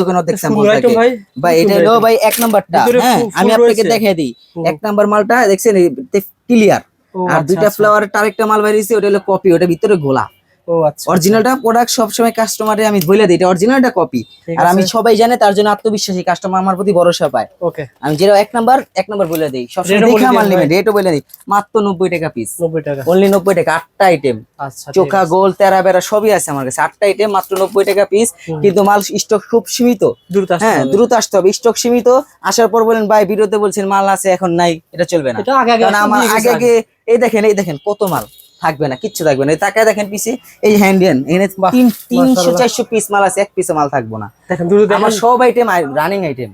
দোকানে অর্ধেক সুন্দর স্যাম্পল item থাকে ভাই এটা হলো ভাই এক নাম্বারটা। হ্যাঁ আমি আপনাকে রয়েছে। দিই। এক নাম্বার মালটা দেখছেন ক্লিয়ার আর আচ্ছা, দুইটা আচ্ছা। ফ্লাওয়ার আরেকটা মাল বাইরেছে ওটা হলো কপি ওটা ভিতরে গোলা। ও আচ্ছা। অরিজিনালটা প্রোডাক্ট সবসময় কাস্টমারে আমি বলে দিই এটা অরিজিনালটা কপি আর আমি সবাই জানে তার জন্য আত্মবিশ্বাসী কাস্টমার আমার প্রতি ভরসা পায়। ওকে। আমি যেটা এক নাম্বার এক নাম্বার বলে দিই। সবসময় দেখা ভাই। রেটও বলে দিই। মাত্র নব্বই টাকা পিস নব্বই টাকা। অনলি নব্বই টাকা আটটা আইটেম আচ্ছা চোখা গোল তেরা বেড়া সবই আছে আমার কাছে। আটটা আইটেম মাত্র নব্বই টাকা পিস কিন্তু মাল স্টক খুব সীমিত। দ্রুত হ্যাঁ দ্রুত আসতে হবে। স্টক সীমিত। আসার পর বলেন ভাই ভিডিওতে বলছেন মাল আছে এখন নাই। এটা চলবে না। কারণ আমার আগে আগে এই দেখেন এই দেখেন কত মাল। থাকবে না কিচ্ছু থাকবে না। তাকায় দেখেন পিসে এই হ্যান্ডিয়ান বাহ, তিনশো চারশো পিস মাল আছে এক পিসে মাল থাকব না। দেখেন আমার সব আইটেম রানিং আইটেম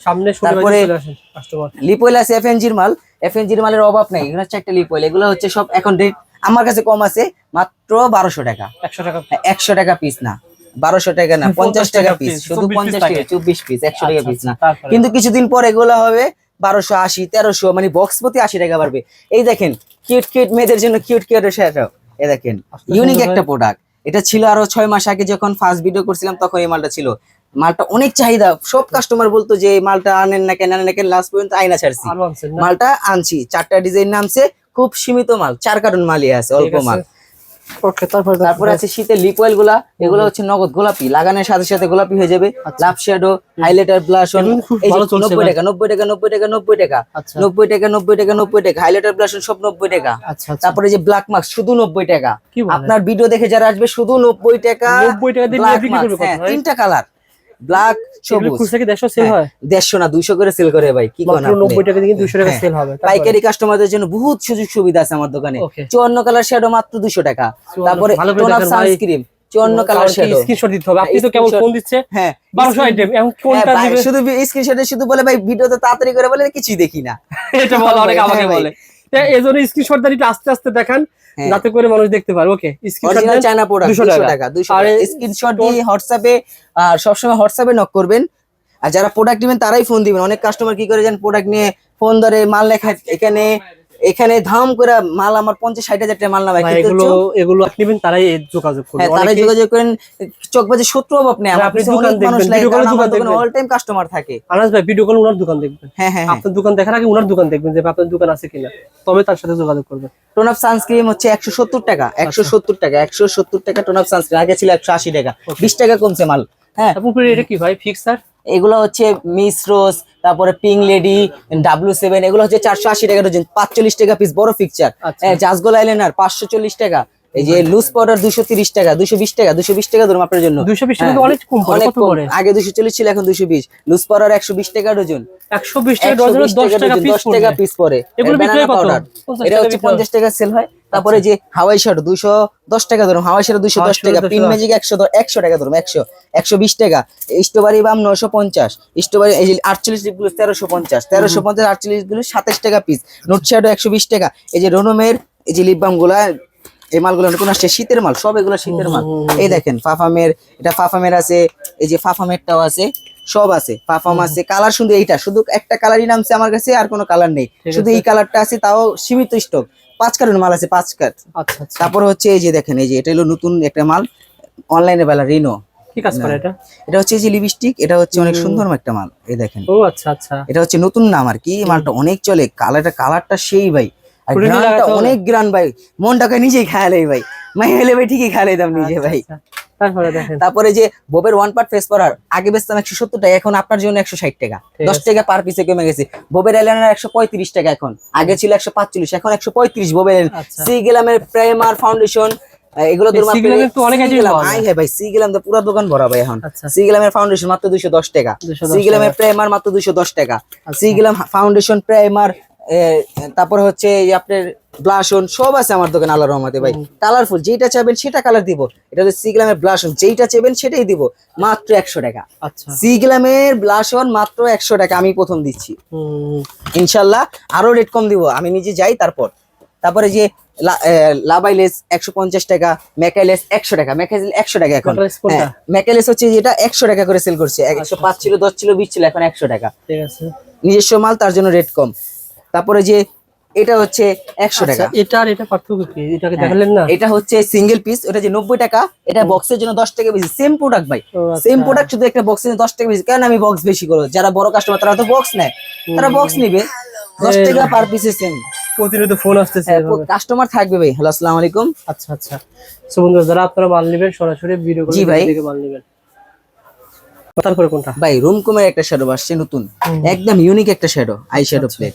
সামনে তারপরে- চলে আসেন কাস্টমার লিপোয়েল আছে এফএনজির মাল। এফএনজির মালের অভাব নাই এগুলো হচ্ছে একটা লিপোয়েল এগুলো হচ্ছে সব এখন রেট আমার কাছে কম আছে মাত্র বারোশো টাকা। একশো টাকা। একশো টাকা পিস না বারোশো টাকা না পঞ্চাশ টাকা পিস শুধু পঞ্চাশ টাকা চব্বিশ পিস একশো টাকা আচ্ছা, পিস না। আচ্ছা, কিন্তু কিছুদিন পর এগুলো হবে বারোশো আশি তেরোশো মানে বক্স প্রতি আশি টাকা বাড়বে। এই দেখেন কিউট কিউট মেয়েদের জন্য কিউট কিউট সেটাও এই দেখেন ইউনিক একটা প্রোডাক্ট এটা ছিল আরও ছয় মাস আগে যখন ফার্স্ট ভিডিও করছিলাম তখন এই মালটা ছিল। মালটা অনেক চাহিদা। সব কাস্টমার বলতো যে মালটা আনেন না কেন আনেন না কেন লাস্ট পর্যন্ত আইনা ছাড়ছি। মালটা আনছি। চারটা ডিজাইন নামছে খুব সীমিত মাল চার কার্টন মালই আছে অল্প মাল। ওকে তারপরে তারপর আছে শীতের লিপ অয়েলগুলা এগুলো হচ্ছে নগদ গোলাপি লাগানোর সাথে সাথে গোলাপি হয়ে যাবে। লাভ শ্যাডো হাইলাইটার ব্লাশ নব্বই টাকা নব্বই টাকা নব্বই টাকা নব্বই টাকা আচ্ছা। নব্বই টাকা নব্বই টাকা নব্বই টাকা হাইলাইটার ব্লাশ সব নব্বই টাকা। আচ্ছা আচ্ছা। তারপরে যে ব্ল্যাক মার্ক শুধু নব্বই টাকা। আপনার ভিডিও দেখে যারা আসবে শুধু নব্বই টাকা 90 টাকা হ্যাঁ? তিনটা কালার ব্ল্যাক সবুজ। খুচরা কি দেড়শো সেল হয় দেড়শো না দুইশো করে সেল করে ভাই কি মাত্র নব্বই টাকা দিয়ে দুশো টাকা হ্যাঁ। সেল হবে পাইকারি কাস্টমারদের জন্য বহুত সুযোগ সুবিধা আছে আমার দোকানে। Okay. চুয়ান্ন কালার শ্যাডো মাত্র দুশো টাকা। তারপরে টোন ভাই। সানস্ক্রিন চুয়ান্ন কালার শ্যাডো স্ক্রিনশট দিতে হবে। আপনি তো কেবল ফোন দিচ্ছে হ্যাঁ বারোশো আইটেম এখন কোনটা হ্যাঁ, শুধু স্ক্রিনশটে শুধু বলে ভাই ভিডিওতে তাড়াতাড়ি করে বলে কিছুই দেখি না। এটা বলে অনেক হ্যাঁ আমাকে বলে। এই জন্য স্ক্রিনশট দাঁড়িয়ে আস্তে আস্তে দেখান হ্যাঁ। যাতে করে মানুষ দেখতে পারে ওকে স্ক্রিনশট চায়না প্রোডাক্ট 200 200 টাকা। টাকা 200 আর টাকা স্ক্রিনশট দিয়ে হোয়াটসঅ্যাপে আর সবসময় হোয়াটসঅ্যাপে নক করবেন আর যারা প্রোডাক্ট নেবেন তারাই ফোন দিবেন অনেক কাস্টমার কি করে যান প্রোডাক্ট নিয়ে ফোন ধরে মাল লেখা এখানে এখানে ধাম করে মাল আমার পঞ্চাশ ষাট হাজার টাকা মাল নামায় ভাই, এগুলো এগুলো আপনি নেবেন তারাই যোগাযোগ করবে। হ্যাঁ তারাই যোগাযোগ করেন। চোখ বাজে শত্রু আপনি দোকান দেখবেন। অল টাইম কাস্টমার থাকে। আনাস ভাই ভিডিও কল ওনার দোকান দেখবেন। হ্যাঁ হ্যাঁ হ্যাঁ। আপনার দোকান দেখার আগে ওনার দোকান দেখবেন যে আপনার দোকান আছে কিনা? তবে তার সাথে যোগাযোগ করবেন। টোন অফ সানস্ক্রিন হচ্ছে একশো সত্তর টাকা একশো সত্তর টাকা একশো সত্তর টাকা টোন অফ সানস্ক্রিন আগে ছিল একশো আশি টাকা। বিশ টাকা কমছে মাল। হ্যাঁ। এটা কি ভাই ফিক্স স্যার এগুলো হচ্ছে মিস রোজ তারপরে পিং লেডি ডাব্লু সেভেন এগুলো হচ্ছে চারশো আশি টাকা ডজন পাঁচচল্লিশ টাকা পিস বড় পিকচার। হ্যাঁ আর পাঁচশো চল্লিশ টাকা এই যে লুজ পাউডার দুশো তিরিশ টাকা দুশো বিশ টাকা দুশো বিশ টাকা ধরুন আপনার জন্য। 220 টাকা হ্যাঁ, অনেক কম অনেক কম। আগে দুশো চল্লিশ ছিল এখন দুশো বিশ। লুজ পাউডার একশো বিশ টাকা ডজন। টাকা 120 টাকা পিস 10 টাকা পিস পরে এগুলো বিক্রি কত? এটা হচ্ছে বিক্রি হয়। পঞ্চাশ টাকা সেল হয়। তারপরে যে হাওয়াই শার্ট দুশো দশ টাকা ধরুন হাওয়াই শার্ট দুশো দশ হাওয়াই টাকা শার্ট পিন 210 ম্যাজিক একশো একশো টাকা ধরুন একশো একশো বিশ টাকা। স্ট্রবেরি বাম নশো পঞ্চাশ স্ট্রবেরি এই যে তেরোশো পঞ্চাশ তেরোশো পঞ্চাশ আটচল্লিশগুলো সাতাশ টাকা পিস নোট শার্ট একশো বিশ টাকা। এই যে রোনমের এই যে লিপ বামগুলা এই মালগুলো নতুন আসছে শীতের মাল সব এগুলো শীতের মাল। এই দেখেন ফাফামের এটা ফাফামের আছে এই যে ফাফামেরটাও আছে সব আছে পারফর্ম আছে কালার শুধু এইটা শুধু একটা কালারই নামছে আমার কাছে আর কোনো কালার নেই। শুধু এই কালারটা আছে তাও সীমিত স্টক পাঁচ কার্টন মাল আছে পাঁচ কার্ট। আচ্ছা আচ্ছা। তারপর হচ্ছে এই যে দেখেন এই যে এটা হলো নতুন একটা মাল অনলাইনে বেলা রিনো কি কাজ করে এটা? এটা হচ্ছে যে লিপস্টিক এটা হচ্ছে অনেক সুন্দর একটা মাল এই দেখেন। ও আচ্ছা আচ্ছা। এটা হচ্ছে নতুন নাম আর কি মালটা অনেক চলে কালারটা কালারটা সেই ভাই। আর গ্রানটা অনেক গ্রান ভাই। মনটাকে নিজেই খেয়ালে ভাই। মাই হলে ভাই ঠিকই খেয়ালে দাম নিজে ভাই। আচ্ছা, আচ্ছা। তারপরে যে ববের ওয়ান পার্ট ফেস পরার আগে বেচতাম একশো সত্তর টাকা এখন আপনার জন্য একশো ষাট টাকা। দশ টাকা পার পিসে কমে গেছে। ববের আইলাইনার একশো পঁয়ত্রিশ টাকা এখন। আগে ছিল একশো পাঁচচল্লিশ এখন একশো পঁয়ত্রিশ ববের। আচ্ছা। সি গেলামের প্রাইমার ফাউন্ডেশন এগুলো ভাই সি গেলাম তো পুরো দোকান ভরা ভাই এখন। আচ্ছা। সি গেলামের ফাউন্ডেশন মাত্র দুশো দশ টাকা 210 সি গেলামের প্রাইমার মাত্র দুশো দশ টাকা। আচ্ছা। সি গেলাম ফাউন্ডেশন প্রাইমার তারপর হচ্ছে এই আপনার ব্লাশন সব আছে আমার দোকানে আল্লাহ রহমতে ভাই। কালারফুল যেটা চাইবেন সেটা কালার দিব। এটা হচ্ছে সি গ্রামের ব্লাশন যেইটা চাইবেন সেটাই দিব। মাত্র একশো টাকা। আচ্ছা। সি গ্রামের ব্লাশন মাত্র একশো টাকা আমি প্রথম দিচ্ছি। ইনশাল্লাহ আরও রেট কম দিব আমি নিজে যাই তারপর। তারপরে যে লাভাইলেস একশো পঞ্চাশ টাকা মেকাইলেস একশো টাকা মেকাইলেস একশো টাকা এখন। কোনটা? হ্যাঁ মেকাইলেস হচ্ছে যেটা একশো টাকা করে সেল করছে। একশো পাঁচ ছিল দশ ছিল বিশ ছিল এখন একশো টাকা। ঠিক আছে। নিজস্ব মাল তার জন্য রেট কম। তারপরে যে এটা হচ্ছে একশো টাকা। আচ্ছা, এটা আর এটা পার্থক্য কি? এটাকে দেখালেন না? এটা হচ্ছে সিঙ্গেল পিস ওটা যে নব্বই টাকা এটা বক্সের জন্য দশ টাকা বেশি। সেম প্রোডাক্ট ভাই। আচ্ছা। সেম প্রোডাক্ট শুধু একটা বক্সের জন্য দশ টাকা বেশি। কেন আমি বক্স বেশি করব? যারা বড় কাস্টমার তারা তো বক্স নেয়। তারা বক্স নিবে। দশ টাকা পার পিসে সেম প্রতিনিয়ত ফোন আসতেছে এভাবে। কাস্টমার থাকবে ভাই। হ্যালো আসসালামু আলাইকুম। আচ্ছা আচ্ছা। সো বন্ধুরা যারা আপনারা মাল নেবেন সরাসরি ভিডিও করে। থেকে মাল নেবেন। তারপরে কোনটা? ভাই রুম কমের একটা শ্যাডো আসছে নতুন। একদম ইউনিক একটা শ্যাডো আই শ্যাডো প্লেট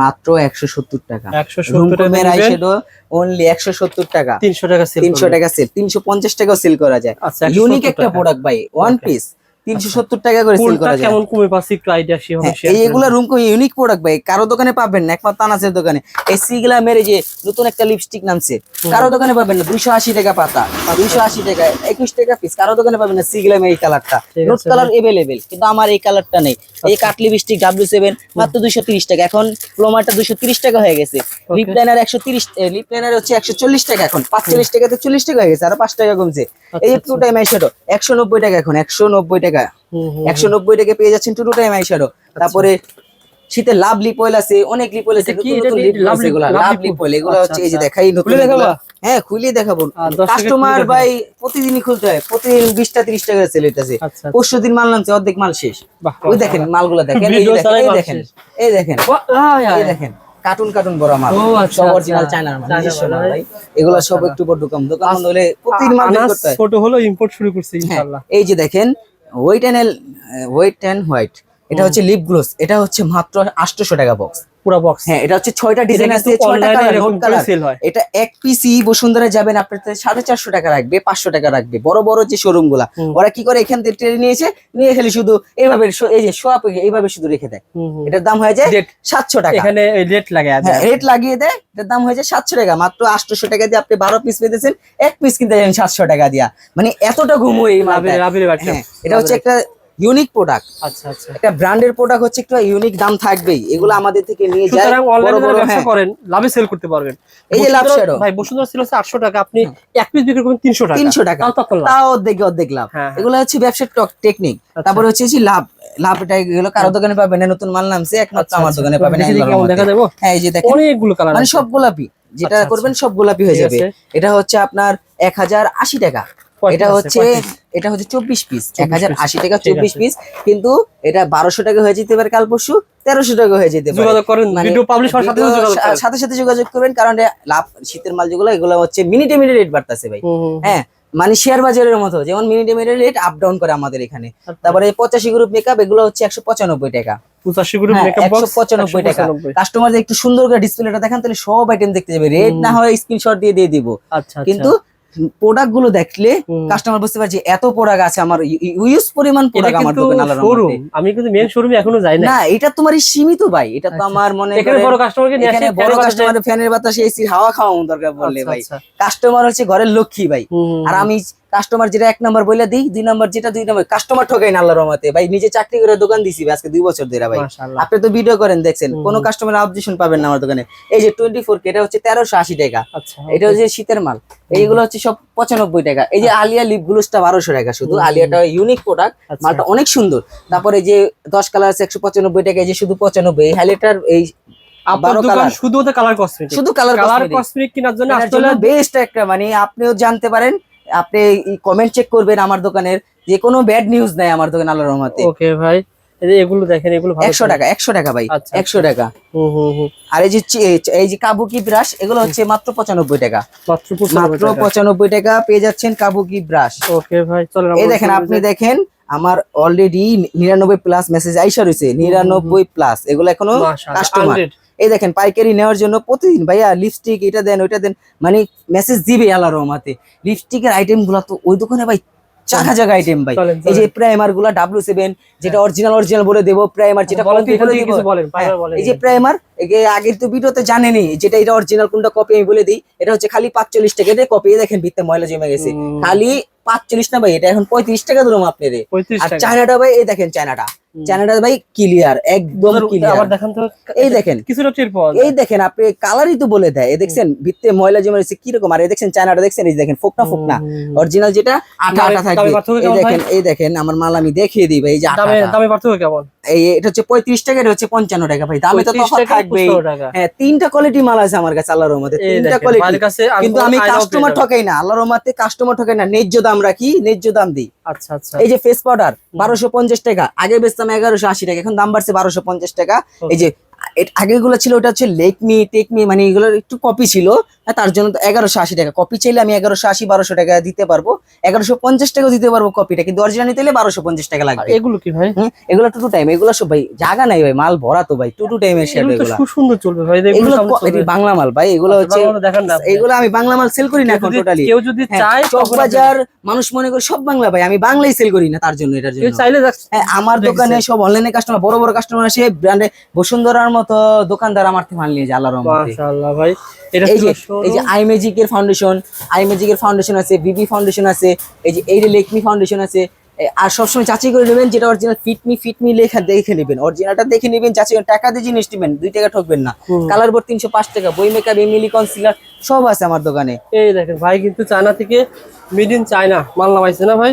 মাত্র একশো সত্তর টাকা। একশো রুম সত্তর টাকা কমের আই শ্যাডো অনলি একশো সত্তর টাকা। তিনশো টাকা সেল তিনশো টাকা সেল তিনশো পঞ্চাশ টাকাও সেল করা যায়। আচ্ছা, ইউনিক একটা প্রোডাক্ট ভাই ওয়ান পিস তিনশো সত্তর টাকা করে সেল করা যায়। কেমন কমে পাচ্ছি একটু আইডিয়া সেভাবে হ্যাঁ, share এই করে এগুলা রুম কো ইউনিক প্রোডাক্ট ভাই। কারও দোকানে পাবেন না একমাত্র তানাসের দোকানে। এই সিগুলা মেরে যে নতুন একটা লিপস্টিক নামছে কারও দোকানে পাবেন না দুইশো আশি টাকা পাতা দুইশো আশি টাকা একুশ টাকা পিস কারও দোকানে পাবেন না সিগুলা এই কালারটা নোট কালার এভেলেবেল কিন্তু আমার এই কালারটা নেই। এই কাট লিপস্টিক ডাব্লিউ সেভেন মাত্র দুইশো তিরিশ টাকা। এখন প্লোমারটা দুইশো তিরিশ টাকা হয়ে গেছে। লিপ লাইনার একশো তিরিশ লিপ লাইনার হচ্ছে একশো চল্লিশ টাকা এখন। পাঁচচল্লিশ টাকাতে চল্লিশ টাকা হয়ে গেছে আরও পাঁচ টাকা কমছে। এই যে টু টাইম আইশ্যাডো একশো নব্বই টাকা এখন একশো নব্বই টাকা হুম, হুম, একশো নব্বই টাকা পেয়ে যাচ্ছেন টু টাইম আইশ্যাডো তারপরে শীতে লাভ লিপ অয়েল আছে অনেক লিপ অয়েল আছে এটা কি? নতুন এটা নতুন কি? লিপ লাভ আছে লিপ- এগুলা আচ্ছা, হচ্ছে এই যে আচ্ছা। দেখাই নতুন। হ্যাঁ খুলে দেখাবো। কাস্টমার ভাই প্রতিদিনই খুলতে হয় প্রতিদিন বিশটা তিরিশ টাকা সেল হইতেছে। আচ্ছা পরশু দিন মাল নামছে অর্ধেক মাল শেষ। ওই দেখেন। মালগুলো দেখেন এই দেখেন এই দেখেন এই দেখেন কার্টুন কার্টুন বড় মাল আচ্ছা, সব আচ্ছা। অরিজিনাল চায়নার মাল নিজস্ব মাল, ভাই। এগুলো সব একটু বড় দোকান দোকান হলে প্রতিদিন মাল করতে হয়। ছোট হলো ইম্পোর্ট শুরু করছে হ্যাঁ, ইনশাআল্লাহ। এই যে দেখেন white and white and white এটা হচ্ছে লিপ গ্লোস এটা হচ্ছে মাত্র আটশোশো টাকা বক্স পুরো বক্স হ্যাঁ এটা হচ্ছে ছয়টা ডিজাইন আছে ছয়টা online কালার নোট কালার হয়। এটা এক বসুন্ধরা যাবেন আপনার সাড়ে চারশো টাকা রাখবে পাঁচশো টাকা রাখবে বড় বড় যে শোরুমগুলা ওরা কি করে এখান থেকে ট্রেনে নিয়েছে নিয়ে খালি শুধু এইভাবে এই যে এইভাবে শুধু রেখে দেয়। এটার দাম হয়ে যায় সাতশো টাকা। এখানে রেট হ্যাঁ রেট লাগিয়ে দেয় এটার দাম হয়ে যায় সাতশো টাকা। মাত্র আটশোশো টাকা দিয়ে আপনি বারো পিস পেতেছেন এক পিস কিনতে যাবেন সাতশো টাকা দিয়া। মানে এতটা ঘুমো এই হ্যাঁ এটা হচ্ছে একটা ইউনিক প্রোডাক্ট আচ্ছা আচ্ছা। একটা ব্র্যান্ডের প্রোডাক্ট হচ্ছে একটু ইউনিক দাম থাকবেই। এগুলো আমাদের থেকে নিয়ে যায়। অনলাইনে ব্যবসা হ্যাঁ। করেন লাভে সেল করতে পারবেন। এই যে লাভ শ্যাডো ভাই বসুন্ধরা ছিল 800 টাকা। আপনি এক পিস বিক্রি করবেন 300 টাকা। তিনশো টাকা। তাও অর্ধেক অর্ধেক লাভ। হ্যাঁ, হ্যাঁ। এগুলো হচ্ছে ব্যবসার টেকনিক তারপরে হচ্ছে যে লাভ লাভ এটা এগুলো কারও দোকানে পাবেন না নতুন মাল নামছে একমাত্র আচ্ছা, আমার আচ্ছা। দোকানে পাবেন দেখি দেবো হ্যাঁ এই যে দেখেন। অনেকগুলো কালার মানে সব গোলাপি। যেটা আচ্ছা, করবেন সব গোলাপি হয়ে যাবে। এটা হচ্ছে আপনার এক হাজার আশি টাকা। এটা হচ্ছে এটা হচ্ছে চব্বিশ পিস এক হাজার আশি টাকা চব্বিশ পিস কিন্তু এটা বারোশো টাকা হয়ে যেতে পারে কাল পরশু তেরোশো টাকা হয়ে যেতে পারে। মানে সাথে সাথে যোগাযোগ করবেন কারণ লাভ শীতের মাল যেগুলো এগুলো হচ্ছে মিনিটে মিনিটে রেট বাড়তেছে ভাই। হ্যাঁ মানে শেয়ার বাজারের মতো যেমন মিনিটে মিনিটে রেট আপ ডাউন করে আমাদের এখানে। আচ্ছা। তারপরে পঁচাশি গ্রুপ মেকআপ এগুলো হচ্ছে একশো পঁচানব্বই টাকা। 85 গ্রুপ হ্যাঁ, মেকআপ বক্স 195 টাকা। 195 কাস্টমারদের একটু সুন্দর করে ডিসপ্লেটা দেখান তাহলে সব আইটেম দেখতে যাবে। রেট না হয় স্ক্রিনশট দিয়ে দিয়ে দিব। আচ্ছা। কিন্তু প্রোডাক্টগুলো দেখলে কাস্টমার বুঝতে পারছে এত প্রোডাক্ট আছে আমার ইউজ পরিমাণ প্রোডাক্ট আমার দোকানে শোরুম আমি কিন্তু মেন শোরুমে এখনও যাই না না এটা তোমার সীমিত ভাই। এটা তো আচ্ছা। আমার মনে এখানে বড় কাস্টমারকে নিয়ে আসে বড় কাস্টমার ফ্যানের বাতাসে এসি হাওয়া খাওয়া দরকার বললে ভাই। কাস্টমার হচ্ছে ঘরের লক্ষ্মী ভাই। আর আমি কাস্টমার যেটা এক নম্বর বলে দিই দুই নাম্বার যেটা দুই নম্বর কাস্টমার ঠকাই না আল্লাহর রহমতে। ভাই নিজে চাকরি করে দোকান দিছি আজকে দুই বছর ধরে ভাই। আপনি তো ভিডিও করেন দেখছেন। কোনো কাস্টমার অবজেকশন পাবেন না আমার দোকানে। এই যে টোয়েন্টি ফোর কে এটা হচ্ছে তেরোশো আশি টাকা। আচ্ছা এটা হচ্ছে শীতের মাল। এইগুলো হচ্ছে সব পঁচানব্বই টাকা। এই যে আলিয়া লিপ গ্লুসটা বারোশো টাকা শুধু। আলিয়াটা ইউনিক প্রোডাক্ট আচ্ছা। মালটা অনেক সুন্দর। তারপরে যে দশ কালার আছে একশো পঁচানব্বই টাকা এই যে শুধু পঁচানব্বই এই হাইলাইটার এই শুধু কালার কসমেটিক শুধু কালার কসমেটিক কেনার জন্য বেস্ট একটা মানে আপনিও জানতে পারেন আপনি কমেন্ট চেক করবেন আমার দোকানের যে কোনো ব্যাড নিউজ নাই আমার দোকান আল্লাহর রহমতে। ওকে ভাই এগুলো দেখেন এগুলো ভালো একশো টাকা একশো টাকা ভাই আচ্ছা, একশো টাকা। হুম হুম আর এই যে এই যে কাবুকি ব্রাশ এগুলো হচ্ছে মাত্র পঁচানব্বই টাকা। মাত্র মাত্র পঁচানব্বই টাকা পেয়ে যাচ্ছেন কাবুকি ব্রাশ ওকে ভাই চলেন এই দেখেন আপনি দেখেন আমার অলরেডি নিরানব্বই প্লাস মেসেজ আইসা রয়েছে নিরানব্বই প্লাস এগুলো এখনও কাস্টমার এই দেখেন পাইকারি নেওয়ার জন্য প্রতিদিন ভাইয়া লিপস্টিক এটা দেন ওইটা দেন মানে মেসেজ দিবে আল্লাহ রহমাতে। লিপস্টিকের আইটেমগুলা তো ওই দোকানে ভাই চাকা জায়গা আইটেম ভাই। এই যে। প্রাইমারগুলা সেভেন যেটা অরিজিনাল অরিজিনাল বলে দেবো প্রাইমার যেটা কপি বলে হ্যাঁ। এই যে প্রাইমার আগের তো ভিডিওতে জানেনি যেটা এটা অরিজিনাল কোনটা কপি আমি বলে দিই এটা হচ্ছে খালি পাঁচচল্লিশ টাকা দিয়ে কপি দেখেন ভিতরে ময়লা জমে গেছে। খালি পাঁচচল্লিশ না ভাই এটা এখন পঁয়ত্রিশ টাকা দিলাম আপনি রে 35 আর চায়নাটা ভাই এই দেখেন চায়নাটা হুম। চায়নাটা ভাই ক্লিয়ার একদম ক্লিয়ার আবার দেখান তো এই দেখেন কিছুটা টের পাওয়া এই দেখেন আপনি কালারই তো বলে দেয়। এই দেখছেন ভিত্তে ময়লা জমে রয়েছে কীরকম? আর এই দেখছেন চায়নাটা দেখছেন এই দেখেন ফোকনা ফোকনা। অরিজিনাল যেটা আটা দামে- আটা থাকবে এই দেখেন এই দেখেন আমার মাল আমি দেখিয়ে দিই ভাই এই যে দামে দামে পার্থক্য কেমন? এটা হচ্ছে পঁয়ত্রিশ টাকা এটা হচ্ছে পঞ্চান্ন টাকা ভাই। দামে তো 35 তফাৎ টাকা, থাকবেই। 55 টাকা। হ্যাঁ তিনটা কোয়ালিটি মাল আছে আমার কাছে আল্লাহর রহমতে। তিনটা কোয়ালিটি কিন্তু আমি কাস্টমার। ঠকাই না আল্লাহর রহমতে কাস্টমার ঠকাই না ন্যায্য দাম রাখি ন্যায্য দাম দিই। আচ্ছা আচ্ছা। এই যে ফেস পাউডার বারোশো পঞ্চাশ টাকা আগে বেচতাম এগারোশো আশি টাকা এখন দাম বাড়ছে বারোশো পঞ্চাশ টাকা। এই যে আগে গুলো ছিল ওটা হচ্ছে লেকমি টেকমি মানে এগুলোর একটু কপি ছিল। তার জন্য এগারোশো আশি টাকা। কপি চাইলে আমি এগারোশো আশি বারোশো টাকা দিতে পারব। এগারোশো পঞ্চাশ টাকা দিতে পারব কপিটা কিন্তু অরিজিনাল নিতে হলে বারোশো পঞ্চাশ টাকা লাগবে। এগুলো কি ভাই? এগুলো টু টু টাইম এগুলো সব ভাই জায়গা নাই ভাই মাল ভরা তো ভাই টু টু টাইমের শেড এগুলো খুব সুন্দর চলবে ভাই এগুলো বাংলা মাল ভাই এগুলো আচ্ছা, হচ্ছে। এগুলো আমি বাংলা মাল সেল করি না এখন টোটালি কেউ যদি চায় তখন আপনি- চকবাজার মানুষ মনে করে সব বাংলা ভাই আমি বাংলাই সেল করি না তার জন্য এটার জন্য। চাইলে হ্যাঁ, আমার দোকানে সব অনলাইনে কাস্টমার বড় বড় কাস্টমার আসে ব্র্যান্ডে বসুন্ধরার মতো দোকানদার আমার থেকে মাল নিয়ে যায় আল্লাহর রহমতে। মাশাআল্লাহ ভাই এটা এই যে আই ম্যাজিক এর ফাউন্ডেশন আই ম্যাজিকের এর ফাউন্ডেশন আছে বিবি ফাউন্ডেশন আছে এই যে এই যে লেকমি ফাউন্ডেশন আছে আর সবসময় যাচাই করে নেবেন যেটা অরিজিনাল ফিটমি ফিটমি লেখা দেখে নেবেন। অরিজিনালটা দেখে নেবেন যাচাই টাকা দিয়ে জিনিস নেবেন দুই টাকা ঠকবেন না। কালার বোর্ড তিনশো পাঁচ টাকা বই মেকআপ এমিলি কনসিলার সব আছে আমার দোকানে। এই দেখেন ভাই কিন্তু চায়না থেকে মিড ইন চায়না মাল নামাইছে না ভাই?